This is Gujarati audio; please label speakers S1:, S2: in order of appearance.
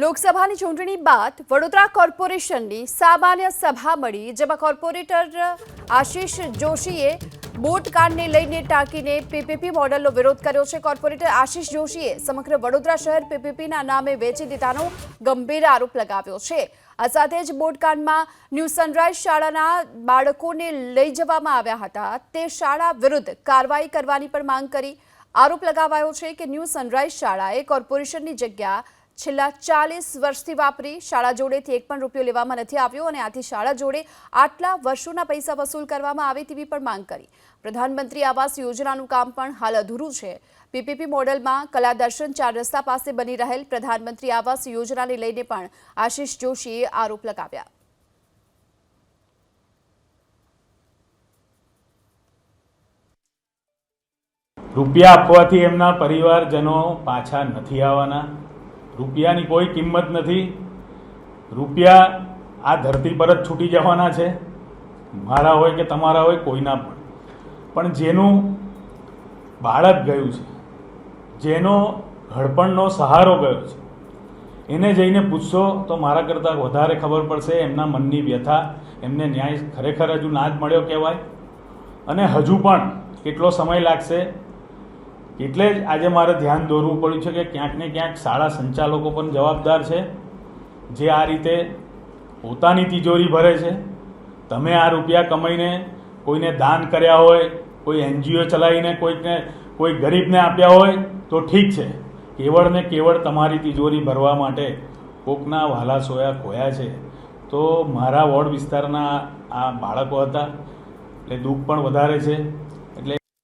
S1: લોકસભાની ચૂંટણી બાદ વડોદરા કોર્પોરેશનની સામાન્ય સભા મળી, જેમાં કોર્પોરેટર આશીષ જોશીએ બોટ કાંડને લઈને ટાંકીને પીપીપી મોડલનો વિરોધ કર્યો છે. કોર્પોરેટર આશીષ જોશીએ સમગ્ર વડોદરા શહેર પીપીપીના નામે વેચી દીધાનો ગંભીર આરોપ લગાવ્યો છે. આ સાથે જ બોટકાંડમાં ન્યૂ સનરાઈઝ શાળાના બાળકોને લઈ જવામાં આવ્યા હતા. તે શાળા વિરુદ્ધ કાર્યવાહી કરવાની પણ માંગ કરી આરોપ લગાવાયો છે કે ન્યૂ સનરાઈઝ શાળાએ કોર્પોરેશનની જગ્યા છેલ્લા ચાલીસ વર્ષથી વાપરી શાળા જોડેથી એક પણ રૂપિયો લેવામાં નથી આવ્યો અને આથી શાળા જોડે આટલા વર્ષોના પૈસા વસૂલ કરવામાં આવે તેવી પણ માંગ કરી. પ્રધાનમંત્રી આવાસ યોજનાનું કામ પણ હાલ અધૂરું છે. પીપીપી મોડલમાં કલાદર્શન ચાર રસ્તા પાસે બની રહેલ પ્રધાનમંત્રી આવાસ યોજનાને લઈને પણ આશીષ જોશીએ આરોપ લગાવ્યા.
S2: રૂપિયા આપવાથી એમના પરિવારજનો પાછા નથી આવવાના. રૂપિયાની કોઈ કિંમત નથી. રૂપિયા આ ધરતી પર જ છૂટી જવાના છે. મારા હોય કે તમારા હોય, કોઈના પણ. પણ જેનું બાળક ગયું છે, જેનો ઘડપણનો સહારો ગયો છે, એને જઈને પૂછશો તો મારા કરતાં વધારે ખબર પડશે એમના મનની વ્યથા, એમને ન્યાય ખરેખર હજુ ના જ મળ્યો કહેવાય. અને હજુ પણ કેટલો સમય લાગશે એટલે જ આજે મારે ધ્યાન દોરવું પડ્યું છે કે ક્યાંક ને ક્યાંક શાળા સંચાલકો પણ જવાબદાર છે, જે આ રીતે પોતાની તિજોરી ભરે છે. તમે આ રૂપિયા કમાઈને કોઈને દાન કર્યા હોય, કોઈ એનજીઓ ચલાવીને કોઈકને, કોઈ ગરીબને આપ્યા હોય, તો ઠીક છે. કેવળ ને કેવળ તમારી તિજોરી ભરવા માટે કોકના વાલા સોયા ખોયા છે. તો મારા વોર્ડ વિસ્તારના આ બાળકો હતા, એટલે દુઃખ પણ વધારે છે.